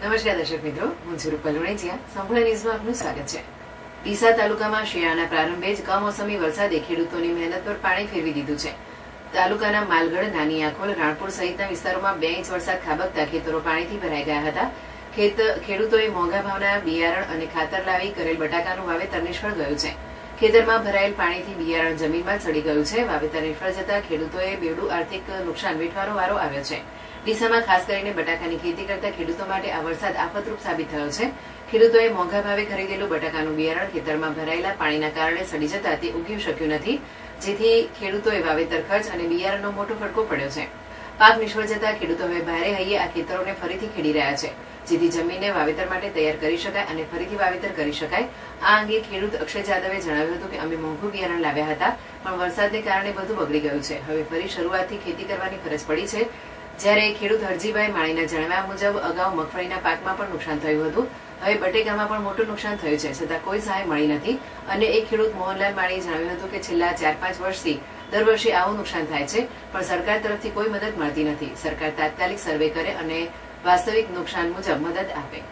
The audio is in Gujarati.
નમસ્કાર દર્શક મિત્રો, હું સુરૂપલ રૂપલ સંપૂર્ણ ન્યૂઝમાં આપનું સ્વાગત છે. ડીસા તાલુકામાં શિયાળાના પ્રારંભે જ કમોસમી વરસાદે ખેડૂતોની મહેનત પર પાણી ફેરવી દીધું છે. તાલુકાના માલગઢ, નાની આખોલ, રાણપુર સહિતના વિસ્તારોમાં બે ઇંચ વરસાદ ખાબકતા ખેતરો પાણીથી ભરાઈ ગયા હતા. ખેડૂતોએ મોંઘા ભાવના બિયારણ અને ખાતર લાવી કરેલ બટાકાનું વાવેતર નિષ્ફળ ગયું છે. ખેતરમાં ભરાયેલ પાણીથી બિયારણ જમીનમાં ચડી ગયું છે. વાવેતર નિષ્ફળ જતા ખેડૂતોએ બેવડું આર્થિક નુકસાન વેઠવાનો વારો આવ્યો છે. ડીસામાં ખાસ કરીને બટાકાની ખેતી કરતા ખેડૂતો માટે આ વરસાદ આફતરૂપ સાબિત થયો છે. ખેડૂતોએ મોંઘા ભાવે ખરીદેલું બટાકાનું બિયારણ ખેતરમાં ભરાયેલા પાણીના કારણે સડી જતા તે ઉગી શક્યું નથી, જેથી ખેડૂતોએ વાવેતર ખર્ચ અને બિયારણનો મોટો ફટકો પડ્યો છે. પાક નિષ્ફળ જતા ખેડૂતો હવે ભારે હૈયે આ ખેતરોને ફરીથી ખેડી રહ્યા છે, જેથી જમીનને વાવેતર માટે તૈયાર કરી શકાય અને ફરીથી વાવેતર કરી શકાય. આ અંગે ખેડૂત અક્ષય જાદવે જણાવ્યું હતું કે અમે મોંઘું બિયારણ લાવ્યા હતા, પણ વરસાદને કારણે બધું બગડી ગયું છે. હવે ફરી શરૂઆતથી ખેતી કરવાની ફરજ પડી છે. જ્યારે ખેડૂત હરજીભાઈ માળીના જણાવ્યા મુજબ અગાઉ મગફળીના પાકમાં પણ નુકસાન થયું હતું. હવે બટેકામાં પણ મોટું નુકસાન થયું છે, છતાં કોઈ સહાય મળી નથી. અને એક ખેડૂત મોહનલાલ માળીએ જણાવ્યું હતું કે છેલ્લા ચાર પાંચ વર્ષથી દર વર્ષે આવું નુકસાન થાય છે, પણ સરકાર તરફથી કોઈ મદદ મળતી નથી. સરકાર તાત્કાલિક સર્વે કરે અને વાસ્તવિક નુકસાન મુજબ મદદ આપે.